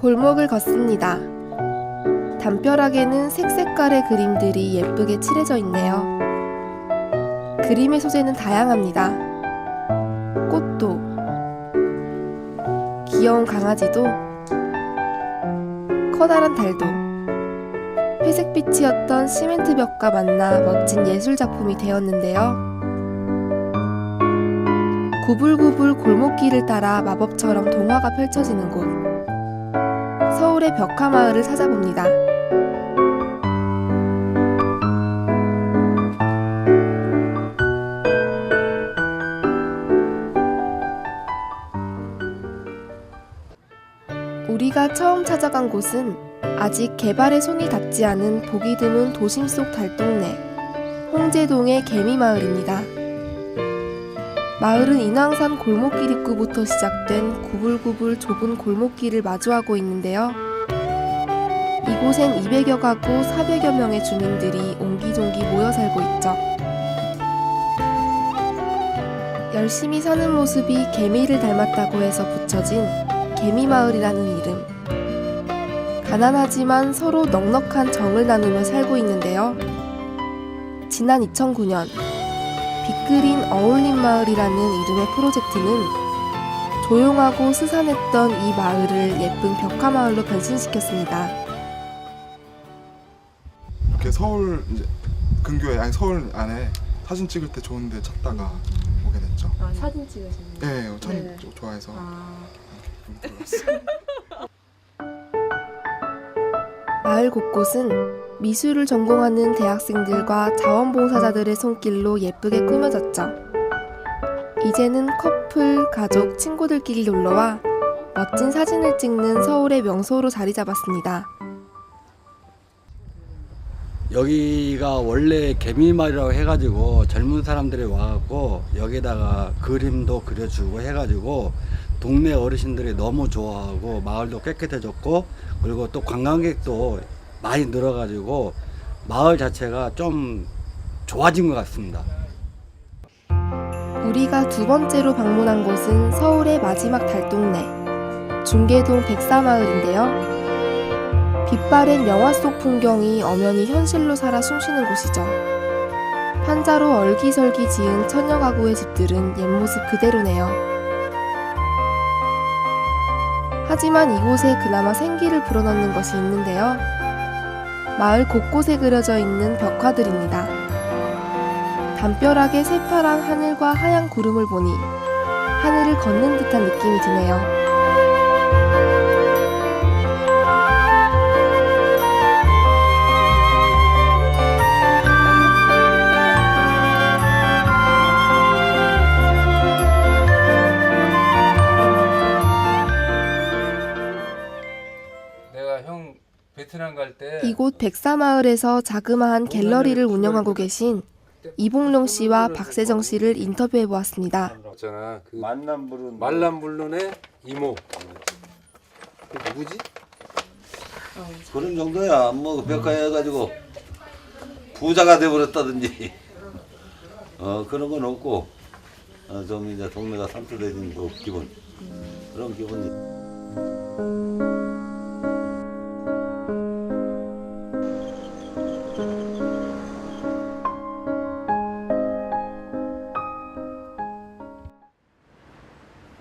골목을 걷습니다. 담벼락에는 색색깔의 그림들이 예쁘게 칠해져 있네요. 그림의 소재는 다양합니다. 꽃도, 귀여운 강아지도, 커다란 달도, 회색빛이었던 시멘트 벽과 만나 멋진 예술 작품이 되었는데요. 구불구불 골목길을 따라 마법처럼 동화가 펼쳐지는 곳. 서울의 벽화 마을을 찾아봅니다. 우리가 처음 찾아간 곳은 아직 개발에 손이 닿지 않은 보기 드문 도심 속 달동네 홍제동의 개미마을입니다. 마을은 인왕산 골목길 입구부터 시작된 구불구불 좁은 골목길을 마주하고 있는데요. 이곳엔 200여 가구 400여 명의 주민들이 옹기종기 모여 살고 있죠. 열심히 사는 모습이 개미를 닮았다고 해서 붙여진 개미마을이라는 이름. 가난하지만 서로 넉넉한 정을 나누며 살고 있는데요. 지난 2009년 빅그린 어울림 마을이라는 이름의 프로젝트는 조용하고 스산했던 이 마을을 예쁜 벽화 마을로 변신시켰습니다. 이렇게 서울 이제 근교에 아니 서울 안에 사진 찍을 때 좋은데 찾다가 오게 됐죠. 아 사진 찍으시는 거. 네, 참 네. 조- 좋아해서 아 이렇게. 마을 곳곳은 미술을 전공하는 대학생들과 자원봉사자들의 손길로 예쁘게 꾸며졌죠. 이제는 커플, 가족, 친구들끼리 놀러와 멋진 사진을 찍는 서울의 명소로 자리 잡았습니다. 여기가 원래 개미마을이라고 해가지고 젊은 사람들이 와갖고 여기다가 그림도 그려주고 해가지고 동네 어르신들이 너무 좋아하고 마을도 깨끗해졌고 그리고 또 관광객도 많이 늘어가지고 마을 자체가 좀 좋아진 것 같습니다. 우리가 두 번째로 방문한 곳은 서울의 마지막 달동네 중계동 백사마을인데요. 빛바랜 영화 속 풍경이 엄연히 현실로 살아 숨쉬는 곳이죠. 한자로 얼기설기 지은 처녀 가구의 집들은 옛 모습 그대로네요. 하지만 이곳에 그나마 생기를 불어넣는 것이 있는데요. 마을 곳곳에 그려져 있는 벽화들입니다. 담벼락에 새파란 하늘과 하얀 구름을 보니 하늘을 걷는 듯한 느낌이 드네요. 이곳 백사마을에서 자그마한 갤러리를 운영하고 계신 이봉룡 씨와 박세정 씨를 인터뷰해 보았습니다. 있잖아 그 만남 말람불론의 이모. 그 누구지? 그런 정도야. 뭐 벽화해 가지고 부자가 돼 버렸다든지. 어 그런 건 없고 어, 좀 이제 동네가 산뜻해진 그 기분. 그런 기분이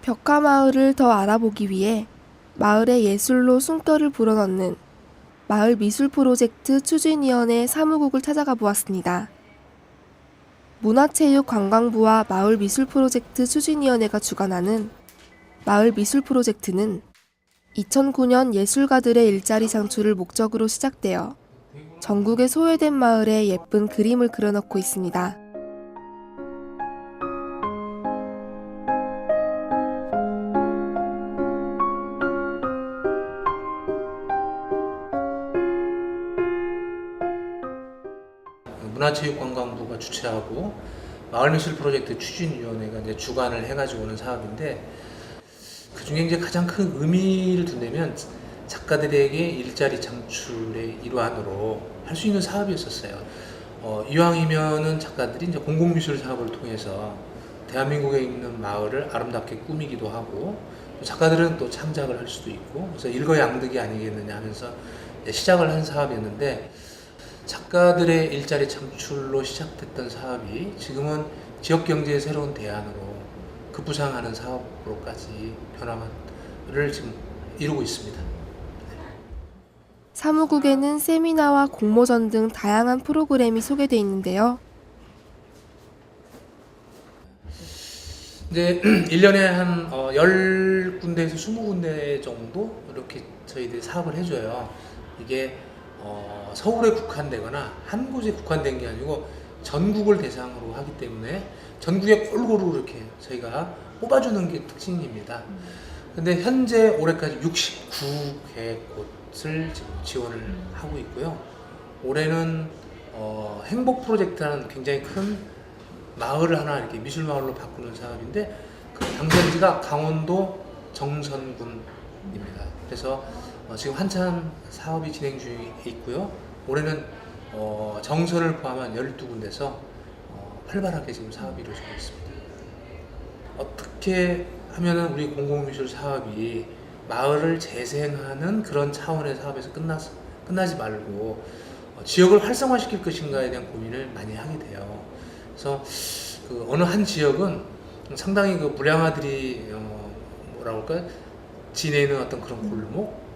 벽화 마을을 더 알아보기 위해 마을의 예술로 숨결을 불어넣는 마을 미술 프로젝트 추진위원회 사무국을 찾아가 보았습니다. 문화체육관광부와 마을 미술 프로젝트 추진위원회가 주관하는 마을 미술 프로젝트는 2009년 예술가들의 일자리 창출을 목적으로 시작되어 전국의 소외된 마을에 예쁜 그림을 그려넣고 있습니다. 문화체육관광부가 주최하고 마을미술 프로젝트 추진위원회가 이제 주관을 해가지고 오는 사업인데 그 중에 이제 가장 큰 의미를 둔다면 작가들에게 일자리 창출의 일환으로 할 수 있는 사업이었었어요. 어, 이왕이면은 작가들이 이제 공공미술 사업을 통해서 대한민국에 있는 마을을 아름답게 꾸미기도 하고 또 작가들은 또 창작을 할 수도 있고 그래서 일거양득이 아니겠느냐 하면서 시작을 한 사업이었는데 작가들의 일자리 창출로 시작됐던 사업이 지금은 지역 경제의 새로운 대안으로 급부상하는 사업으로까지 변화를 지금 이루고 있습니다. 사무국에는 세미나와 공모전 등 다양한 프로그램이 소개돼 있는데요. 이제 1년에 한 어, 10군데에서 20군데 정도 이렇게 저희들이 사업을 해줘요. 이게 어, 서울에 국한되거나 한 곳에 국한된 게 아니고 전국을 대상으로 하기 때문에 전국에 골고루 이렇게 저희가 뽑아주는 게 특징입니다. 근데 현재 올해까지 69개 곳을 지금 지원을 하고 있고요. 올해는 어, 행복 프로젝트라는 굉장히 큰 마을을 하나 이렇게 미술 마을로 바꾸는 사업인데 그 당선지가 강원도 정선군입니다. 그래서 어, 지금 한참 사업이 진행 중에 있고요. 올해는 어, 정선을 포함한 12군데서 어, 활발하게 지금 사업이 이루어지고 있습니다. 어떻게 하면은 우리 공공미술 사업이 마을을 재생하는 그런 차원의 사업에서 끝나서 끝나지 말고 어, 지역을 활성화시킬 것인가에 대한 고민을 많이 하게 돼요. 그래서 그 어느 한 지역은 상당히 그 무량아들이 어, 뭐라 그럴까 지내는 어떤 그런 골목, 뭐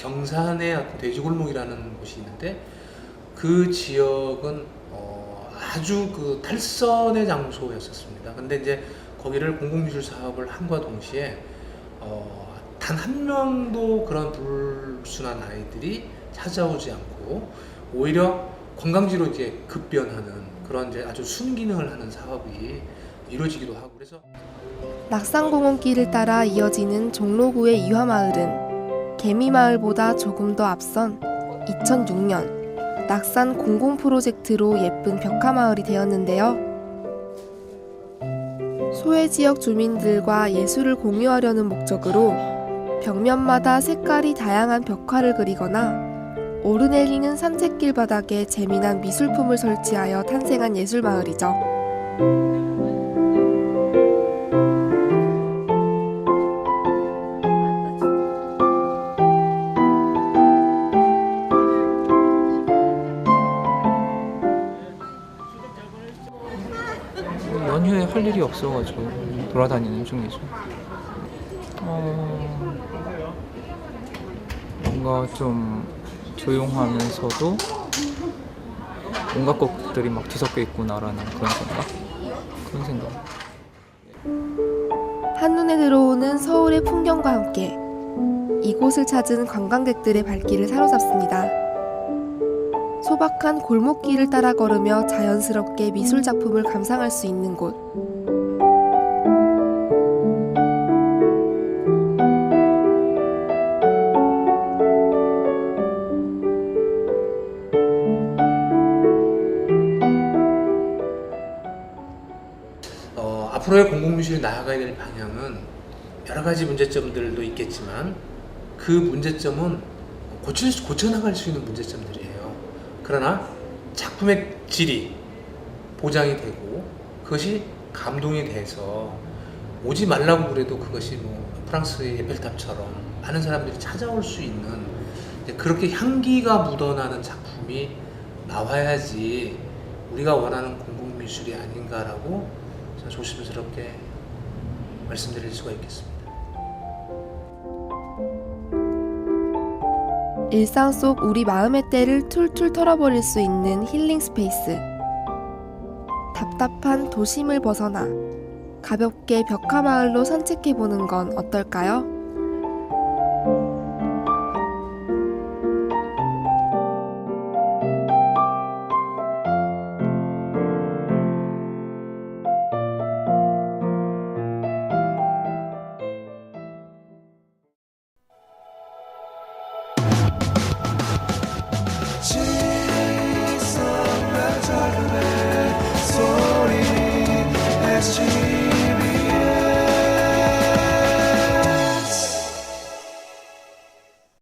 경산의 어떤 돼지골목이라는 곳이 있는데 그 지역은 어, 아주 그 탈선의 장소였었습니다. 근데 이제 거기를 공공미술 사업을 함과 동시에 어, 단 한 명도 그런 불순한 아이들이 찾아오지 않고 오히려 관광지로 이제 급변하는 그런 이제 아주 순기능을 하는 사업이 이루어지기도 하고 그래서 낙산공원길을 따라 이어지는 종로구의 이화마을은 개미마을보다 조금 더 앞선 2006년 낙산 공공 프로젝트로 예쁜 벽화마을이 되었는데요. 소외 지역 주민들과 예술을 공유하려는 목적으로 벽면마다 색깔이 다양한 벽화를 그리거나 오르내리는 산책길 바닥에 재미난 미술품을 설치하여 탄생한 예술 마을이죠. 연휴에 할 일이 없어가지고 돌아다니는 중이죠. 어, 뭔가 좀 조용하면서도 온갖 것들이 막 뒤섞여 있구나라는 그런 생각? 그런 생각. 한눈에 들어오는 서울의 풍경과 함께 이곳을 찾은 관광객들의 발길을 사로잡습니다. 소박한 골목길을 따라 걸으며 자연스럽게 미술 작품을 감상할 수 있는 곳. 어, 앞으로의 공공미술이 나아가야 될 방향은 여러 가지 문제점들도 있겠지만 그 문제점은 고칠 수, 고쳐나갈 수 있는 문제점들이에요. 그러나 작품의 질이 보장이 되고 그것이 감동이 돼서 오지 말라고 그래도 그것이 뭐 프랑스의 에펠탑처럼 많은 사람들이 찾아올 수 있는 그렇게 향기가 묻어나는 작품이 나와야지 우리가 원하는 공공미술이 아닌가라고 조심스럽게 말씀드릴 수가 있겠습니다. 일상 속 우리 마음의 때를 툴툴 털어버릴 수 있는 힐링 스페이스. 답답한 도심을 벗어나 가볍게 벽화 마을로 산책해보는 건 어떨까요?